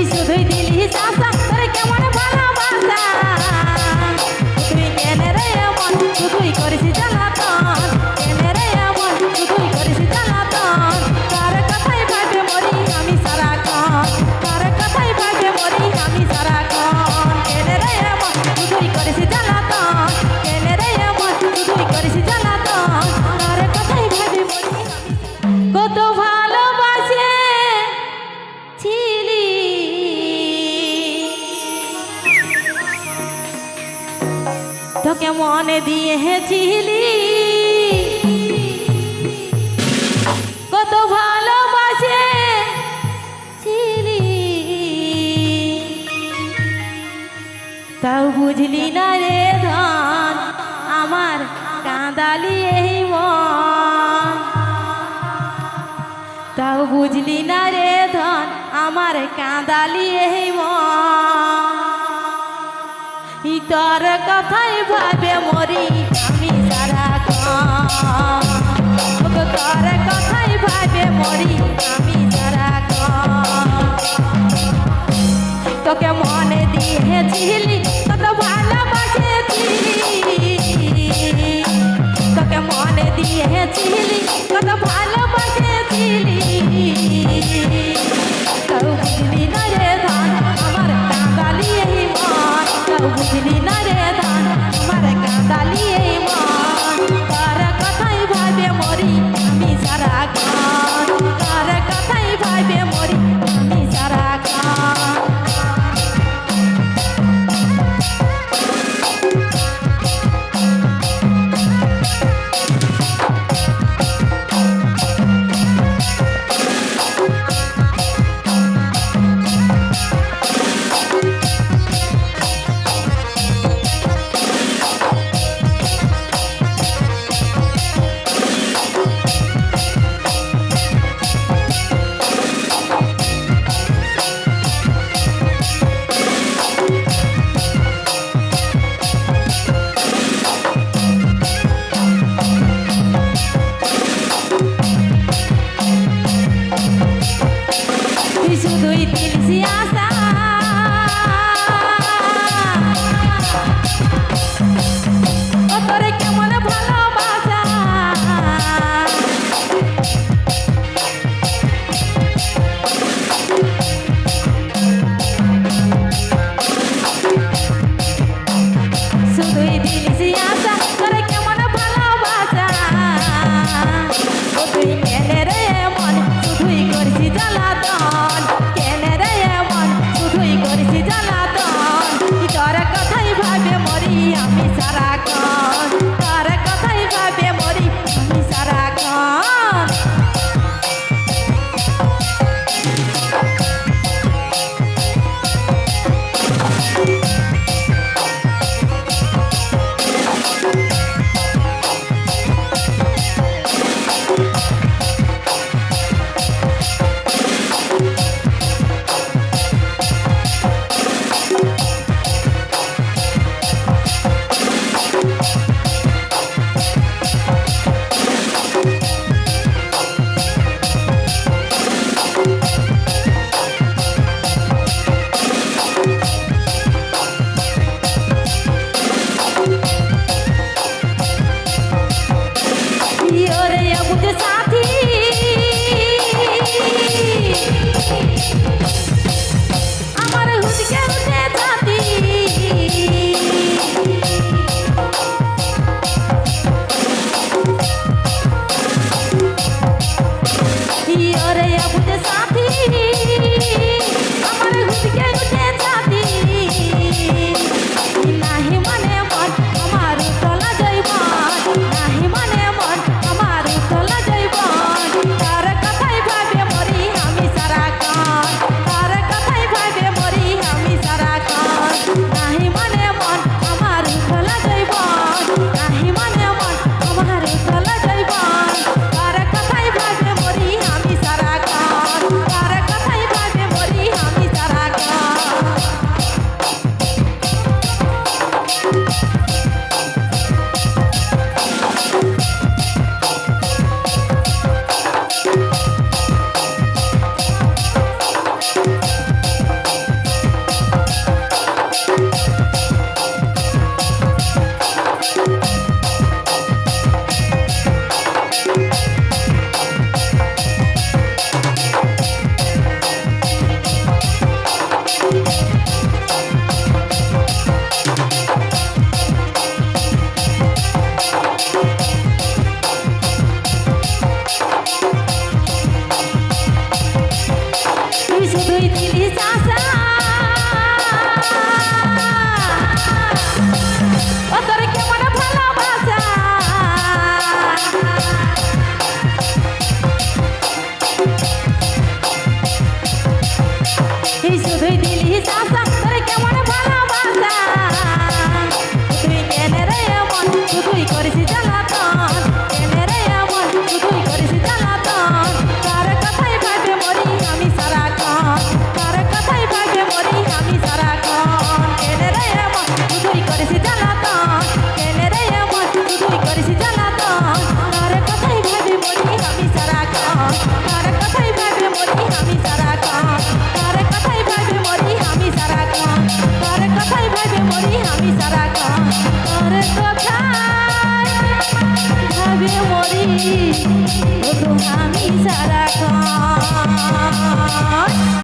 তুই শুধুই দিলি চাষা মনে দিয়েছিলি কত ভালোবাসে ছিলি। তাও বুঝলি না রে ধন, আমার কাঁদালি এই মন। তাও বুঝলি না রে ধন, আমার কাঁদালি এই মন। তোর কথাই ভাবে মরি আমি সারা তোর কথাই ভাবে মরি আমি সারা তোকে মনে দিয়েছিলি, কত ভালোবাসেছিলি। তোকে মনে দিয়েছিলি, কত ভালোবাসেছিলি আশা তোরে কেমন yeah.